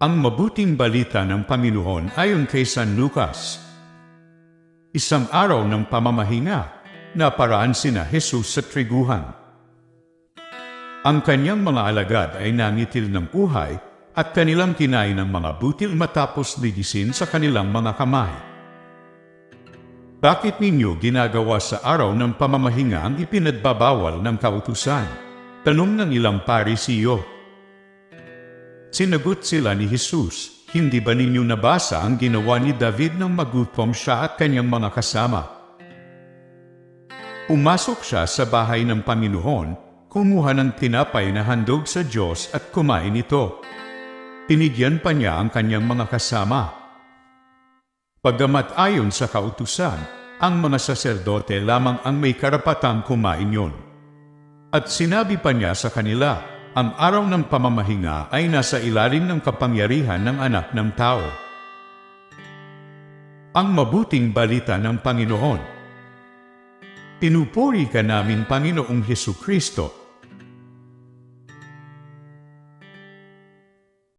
Ang mabuting balita ng Panginoon ayon kay San Lucas. Isang araw ng pamamahinga, naparaan sina Jesus sa triguhan. Ang kanyang mga alagad ay nangitil ng buhay at kanilang kinain ng mga butil matapos ligisin sa kanilang mga kamay. Bakit ninyo ginagawa sa araw ng pamamahinga ang ipinagbabawal ng kautusan? Tanong ng ilang parisiyo. Sinagot sila ni Jesus, Hindi ba ninyo nabasa ang ginawa ni David nang magutom siya at kanyang mga kasama? Umasok siya sa bahay ng Panginoon, kumuha ng tinapay na handog sa Diyos at kumain ito. Tinigyan pa niya ang kanyang mga kasama. Pagamat ayon sa kautusan, ang mga saserdote lamang ang may karapatang kumain yon. At sinabi pa niya sa kanila, ang araw ng pamamahinga ay nasa ilalim ng kapangyarihan ng anak ng tao. Ang mabuting balita ng Panginoon. Pinupuri ka namin Panginoong Heso Kristo